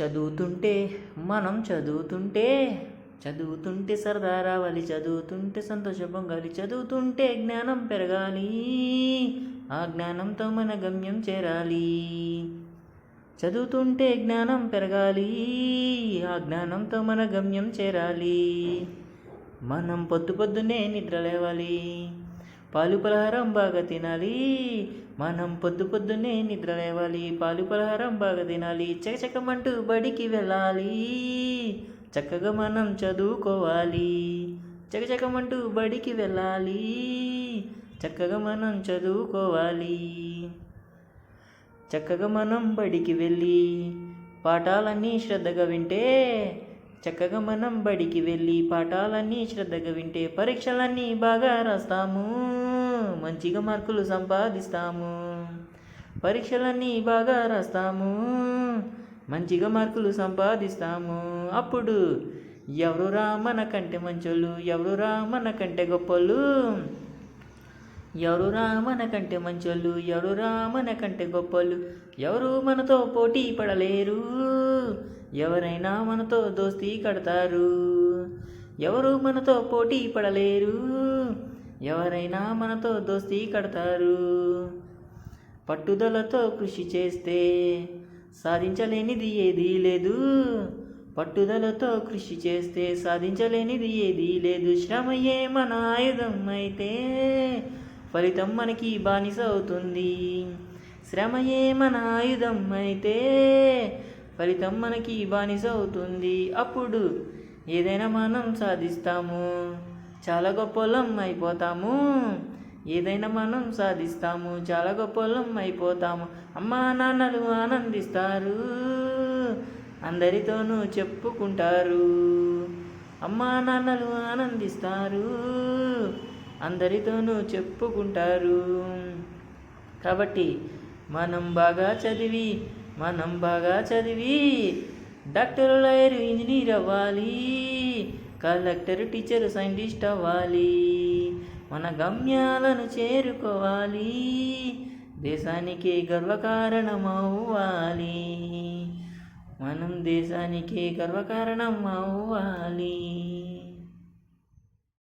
చదువుతుంటే మనం చదువుతుంటే చదువుతుంటే సరదా రావాలి చదువుతుంటే సంతోషం పొంగాలి చదువుతుంటే జ్ఞానం పెరగాలి ఆ జ్ఞానంతో మన గమ్యం చేరాలి. చదువుతుంటే జ్ఞానం పెరగాలి ఆ జ్ఞానంతో మన గమ్యం చేరాలి. మనం పొద్దు పొద్దునే నిద్ర లేవాలి పాలు పలహారం బాగా తినాలి. మనం పొద్దు పొద్దునే నిద్ర లేవాలి. పాలు పలహారం బాగా తినాలి. చకచకమంటూ బడికి వెళ్ళాలి. చక్కగా మనం చదువుకోవాలి. చకచకమంటూ బడికి వెళ్ళాలి. చక్కగా మనం చదువుకోవాలి. చక్కగా మనం బడికి వెళ్ళి పాఠాలన్నీ శ్రద్ధగా వింటే చక్కగా మనం బడికి వెళ్ళి పాఠాలన్నీ శ్రద్ధగా వింటే పరీక్షలన్నీ బాగా రాస్తాము. మంచిగా మార్కులు సంపాదిస్తాము. పరీక్షలన్నీ బాగా రాస్తాము. మంచిగా మార్కులు సంపాదిస్తాము. అప్పుడు ఎవరురా మనకంటే మంచోళ్ళు? ఎవరురా మనకంటే గొప్పలు ఎవరురా మనకంటే మంచోళ్ళు? ఎవరురా మనకంటే గొప్పలు ఎవరు మనతో పోటీ పడలేరు? ఎవరైనా మనతో దోస్తీ కడతారు ఎవరు మనతో పోటీ పడలేరు ఎవరైనా మనతో దోస్తీ కడతారు. పట్టుదలతో కృషి చేస్తే సాధించలేనిది ఏదీ లేదు. పట్టుదలతో కృషి చేస్తే సాధించలేనిది ఏదీ లేదు. శ్రమయే మన ఆయుధం అయితే ఫలితం మనకి బానిస అవుతుంది. శ్రమయే మన ఆయుధం అయితే ఫలితం మనకి బానిస అవుతుంది. అప్పుడు ఏదైనా మనం సాధిస్తాము. చాలా గొప్పలం అయిపోతాము. ఏదైనా మనం సాధిస్తాము. చాలా గొప్పలం అయిపోతాము. అమ్మా నాన్నలు ఆనందిస్తారు. అందరితోనూ చెప్పుకుంటారు. అమ్మా నాన్నలు ఆనందిస్తారు. అందరితోనూ చెప్పుకుంటారు. కాబట్టి మనం బాగా చదివి మనం బాగా చదివి డాక్టర్ లాయర్ ఇంజనీర్ అవ్వాలి. కలెక్టర్ టీచర్ సైంటిస్ట్ అవ్వాలి. మన గమ్యాలను చేరుకోవాలి. దేశానికి గర్వకారణమవ్వాలి. మనం దేశానికి గర్వకారణం అవ్వాలి